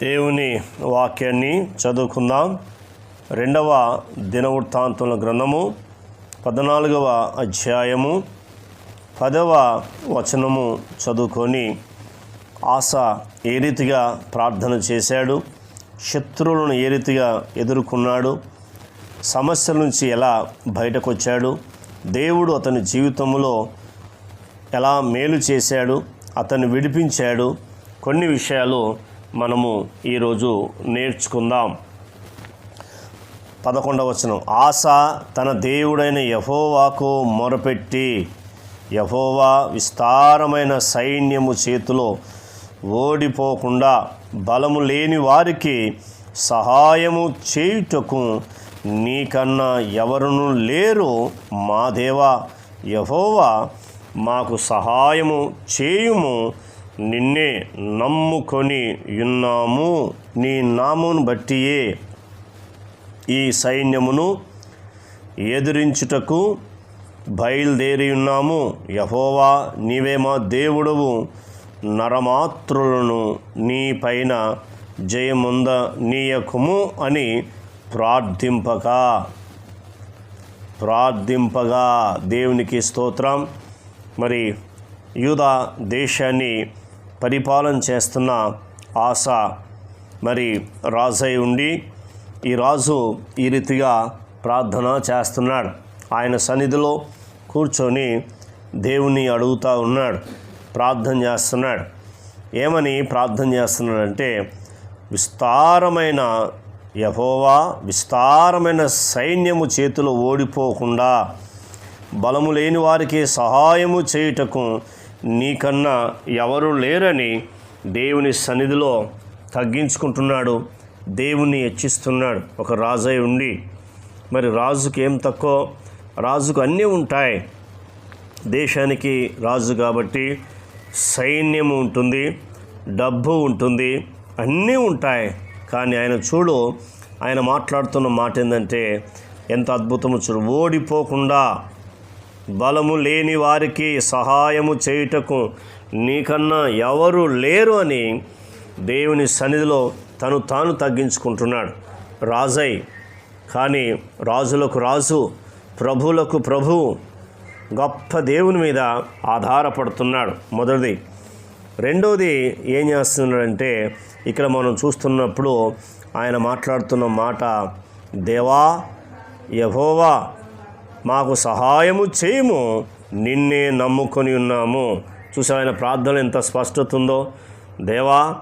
దేవుని వాక్యాన్ని చదువుకుందాం. రెండవ దినవృత్తాంతుల గ్రంథము పద్నాలుగవ అధ్యాయము పదవ వచనము చదువుకొని ఆశ ఏ రీతిగా ప్రార్థన చేశాడు శత్రువులను ఏ రీతిగా ఎదుర్కొన్నాడు సమస్యల నుంచి ఎలా బయటకు వచ్చాడు దేవుడు అతని జీవితంలో ఎలా మేలు చేశాడు అతన్ని విడిపించాడు కొన్ని విషయాలు మనము ఈరోజు నేర్చుకుందాం. పదకొండవ వచనం. ఆశ తన దేవుడైన యహోవాకు మొరపెట్టి యహోవా విస్తారమైన సైన్యము చేతిలో ఓడిపోకుండా బలము లేని వారికి సహాయము చేయుటకు నీకన్నా ఎవరును లేరు మా దేవా. యహోవా మాకు సహాయము చేయుము. నిన్నే నమ్ముకొని ఉన్నాము. నీ నామును బట్టియే ఈ సైన్యమును ఎదిరించుటకు బయలుదేరి ఉన్నాము. యహోవా నీవే మా దేవుడవు. నరమాత్రులను నీ పైన జయముంద నీయకుము అని ప్రార్థింపగా ప్రార్థింపగా దేవునికి స్తోత్రం. మరి యూదా దేశాన్ని పరిపాలన చేస్తున్న ఆశ మరి రాజై ఉండి ఈ రాజు ఈ రీతిగా ప్రార్థన చేస్తున్నాడు. ఆయన సన్నిధిలో కూర్చొని దేవుని అడుగుతూ ఉన్నాడు. ప్రార్థన చేస్తున్నాడు. ఏమని ప్రార్థన చేస్తున్నాడంటే విస్తారమైన యహోవా విస్తారమైన సైన్యము చేతిలో ఓడిపోకుండా బలము లేని వారికి సహాయము చేయుటకు నీకన్నా ఎవరు లేరని దేవుని సన్నిధిలో తగ్గించుకుంటున్నాడు. దేవుణ్ణి హెచ్చిస్తున్నాడు. ఒక రాజై ఉండి. మరి రాజుకి ఏం తక్కువ? రాజుకు అన్నీ ఉంటాయి. దేశానికి రాజు కాబట్టి సైన్యం ఉంటుంది డబ్బు ఉంటుంది అన్నీ ఉంటాయి. కానీ ఆయన చూడు ఆయన మాట్లాడుతున్న మాట ఏంటంటే ఎంత అద్భుతము చూడు ఓడిపోకుండా బలము లేని వారికి సహాయము చేయుటకు నీకన్నా ఎవరు లేరు అని దేవుని సన్నిధిలో తను తాను తగ్గించుకుంటున్నాడు. రాజై కానీ రాజులకు రాజు ప్రభువులకు ప్రభు గొప్ప దేవుని మీద ఆధారపడుతున్నాడు. మొదటిది. రెండోది ఏం చేస్తున్నాడంటే ఇక్కడ మనం చూస్తున్నప్పుడు ఆయన మాట్లాడుతున్న మాట దేవా యహోవా మాకు సహాయము చేయము. నిన్నే నమ్ముకొని ఉన్నాము. చూసి ఆయన ప్రార్థన ఎంత స్పష్టత ఉందో దేవా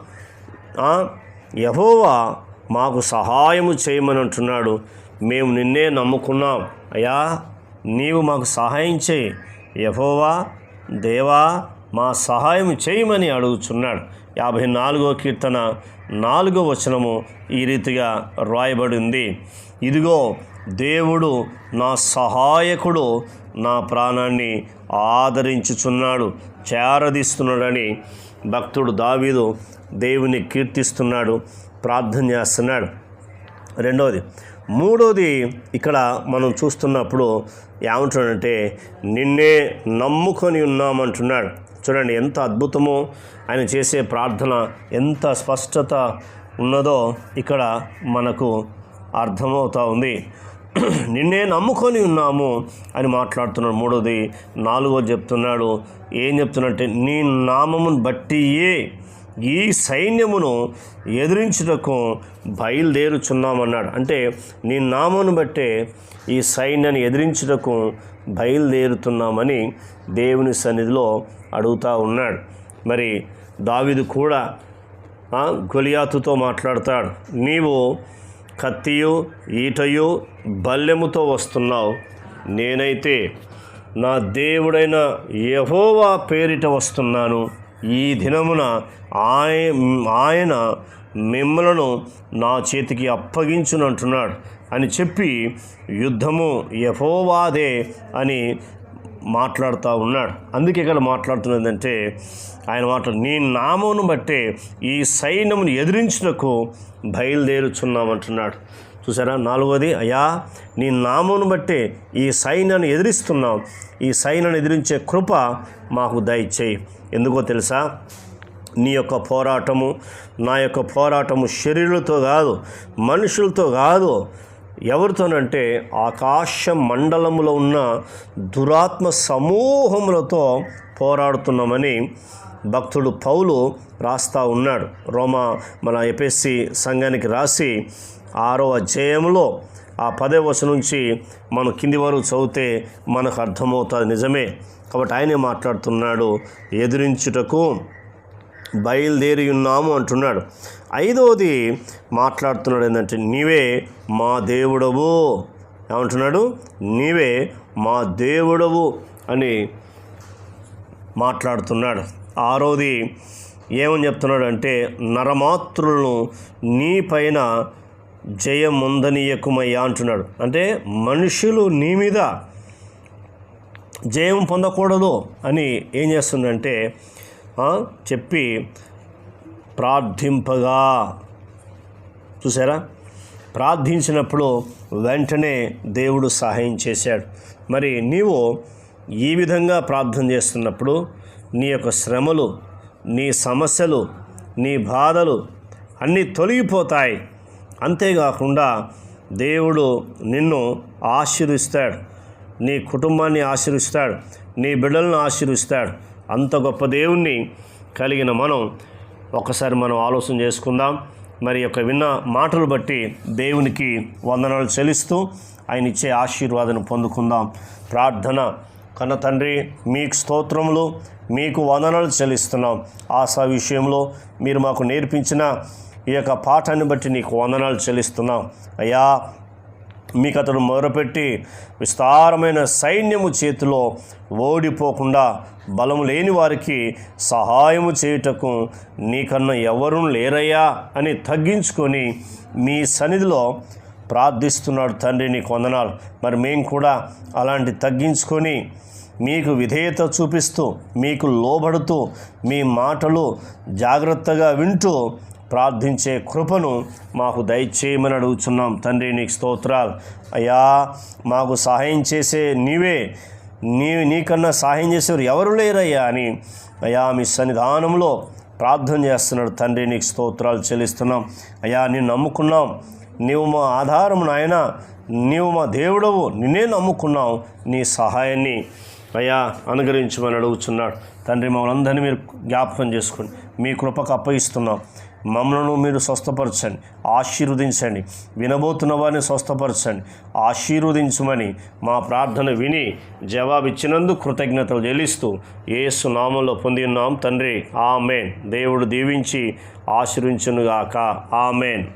యహోవా మాకు సహాయము చేయమని అంటున్నాడు. మేము నిన్నే నమ్ముకున్నాం. అయ్యా నీవు మాకు సహాయం చేయి. యహోవా దేవా మా సహాయం చేయమని అడుగుచున్నాడు. యాభై నాలుగో కీర్తన నాలుగో వచనము ఈ రీతిగా రాయబడింది. ఇదిగో దేవుడు నా సహాయకుడు నా ప్రాణాన్ని ఆదరించుచున్నాడు చేరదీస్తున్నాడని భక్తుడు దావీదు దేవుని కీర్తిస్తున్నాడు ప్రార్థన చేస్తున్నాడు. రెండవది మూడోది ఇక్కడ మనం చూస్తున్నప్పుడు ఏమంటున్నాడంటే నిన్నే నమ్ముకొని ఉన్నామంటున్నాడు. చూడండి ఎంత అద్భుతమో ఆయన చేసే ప్రార్థన ఎంత స్పష్టత ఉన్నదో ఇక్కడ మనకు అర్థమవుతా ఉంది. నిన్నే నమ్ముకొని ఉన్నాము అని మాట్లాడుతున్నాడు. మూడోది నాలుగో చెప్తున్నాడు. ఏం చెప్తున్నట్టే నీ నామమును బట్టియే ఈ సైన్యమును ఎదిరించుటకు బయలుదేరుచున్నామన్నాడు. అంటే నీ నామను బట్టే ఈ సైన్యాన్ని ఎదిరించుటకు బయలుదేరుతున్నామని దేవుని సన్నిధిలో అడుగుతూ ఉన్నాడు. మరి దావిదు కూడా గొలియాతుతో మాట్లాడతాడు. నీవు కత్తియు ఈటయు బల్లెముతో వస్తున్నావు. నేనైతే నా దేవుడైన యహోవా పేరిట వస్తున్నాను. ఈ దినమున ఆయ ఆయన మిమ్మలను నా చేతికి అప్పగించునంటున్నాడు అని చెప్పి యుద్ధము యహోవాదే అని మాట్లాడుతూ ఉన్నాడు. అందుకే ఇక్కడ మాట్లాడుతున్నదంటే ఆయన మాట నీ నామమును బట్టే ఈ సైన్యమును ఎదిరించుటకు బయలుదేరుచున్నామంటున్నాడు. చూసారా? నాలుగోది అయ్యా నీ నామమును బట్టే ఈ సైన్యాన్ని ఎదిరిస్తున్నాం. ఈ సైన్యాన్ని ఎదిరించే కృప మాకు దయచేయి. ఎందుకో తెలుసా? నీ యొక్క పోరాటము నా యొక్క పోరాటము శరీరులతో కాదు మనుషులతో కాదు. ఎవరితోనంటే ఆకాశ మండలములో ఉన్న దురాత్మ సమూహములతో పోరాడుతున్నామని భక్తుడు పౌలు రాస్తా ఉన్నాడు. రోమా మన ఎపిఎస్సి సంఘానికి రాసి ఆరో అధ్యాయంలో ఆ పదే వశ నుంచి మనం కింది వరకు చదివితే మనకు అర్థమవుతుంది నిజమే. కాబట్టి ఆయనే మాట్లాడుతున్నాడు ఎదిరించుటకు బయలుదేరి ఉన్నాము అంటున్నాడు. ఐదవది మాట్లాడుతున్నాడు ఏంటంటే నీవే మా దేవుడవు. ఏమంటున్నాడు? నీవే మా దేవుడవు అని మాట్లాడుతున్నాడు. ఆరోది ఏమని చెప్తున్నాడు అంటే నరమాతృలను నీ పైన జయముందనీయకుమయ్యా అంటున్నాడు. అంటే మనుషులు నీ మీద జయం పొందకూడదు అని ఏం చేస్తుందంటే చెప్పి ప్రార్థింపగా. చూసారా? ప్రార్థించినప్పుడు వెంటనే దేవుడు సహాయం చేశాడు. మరి నీవు ఈ విధంగా ప్రార్థన చేస్తున్నప్పుడు నీ యొక్క శ్రమలు నీ సమస్యలు నీ బాధలు అన్నీ తొలగిపోతాయి. అంతేకాకుండా దేవుడు నిన్ను ఆశీర్విస్తాడు. నీ కుటుంబాన్ని ఆశీర్విస్తాడు. నీ బిడ్డలను ఆశీర్విస్తాడు. అంత గొప్ప దేవుణ్ణి కలిగిన మనం ఒకసారి మనం ఆలోచన చేసుకుందాం. మరి యొక్క విన్న మాటలు బట్టి దేవునికి వందనాలు చెల్లిస్తూ ఆయన ఇచ్చే ఆశీర్వాదం పొందుకుందాం. ప్రార్థన కన్న తండ్రి మీకు స్తోత్రములు మీకు వందనాలు చెల్లిస్తున్నాం. ఆశా విషయంలో మీరు మాకు నేర్పించిన ఈ యొక్క పాఠాన్ని బట్టి నీకు వందనాలు చెల్లిస్తున్నాం. అయ్యా మీకు అతడు మొదలుపెట్టి విస్తారమైన సైన్యము చేతిలో ఓడిపోకుండా బలము లేని వారికి సహాయము చేయుటకు నీకన్నా ఎవరూ లేరయ్యా? అని తగ్గించుకొని మీ సన్నిధిలో ప్రార్థిస్తున్నాడు తండ్రి నీకు మరి మేము కూడా అలాంటి తగ్గించుకొని మీకు విధేయత చూపిస్తూ మీకు లోబడుతూ మీ మాటలు జాగ్రత్తగా వింటూ ప్రార్థించే కృపను మాకు దయచేయమని అడుగుతున్నాం తండ్రి నీకు స్తోత్రాలు. అయ్యా మాకు సహాయం చేసే నీవే. నీ నీకన్నా సహాయం చేసేవారు ఎవరు లేరయ్యా అని అయ్యా మీ సన్నిధానంలో ప్రార్థన చేస్తున్నాడు తండ్రి నీకు స్తోత్రాలు చెల్లిస్తున్నాం. అయ్యా నిన్ను నమ్ముకున్నాం. నీవు మా ఆధారం నాయన. నీవు మా దేవుడవు. నిన్నే నమ్ముకున్నావు నీ సహాయాన్ని. అయ్యా అనుగ్రహించమని అడుగుతున్నాడు తండ్రి మమ్మల్ని అందరినీ మీరు జ్ఞాపకం చేసుకోండి. మీ కృపకు అప్పగిస్తున్నాం. మమ్మలను మీరు స్వస్థపరచండి ఆశీర్వదించండి వినబోతున్న వారిని స్వస్థపరచండి ఆశీర్వదించమని మా ప్రార్థన విని జవాబిచ్చినందుకు కృతజ్ఞతలు చెల్లిస్తూ ఏసు నామంలో పొంది ఉన్నాం తండ్రి. ఆమెన్. దేవుడు దీవించి ఆశీర్వించునుగాక. ఆమెన్.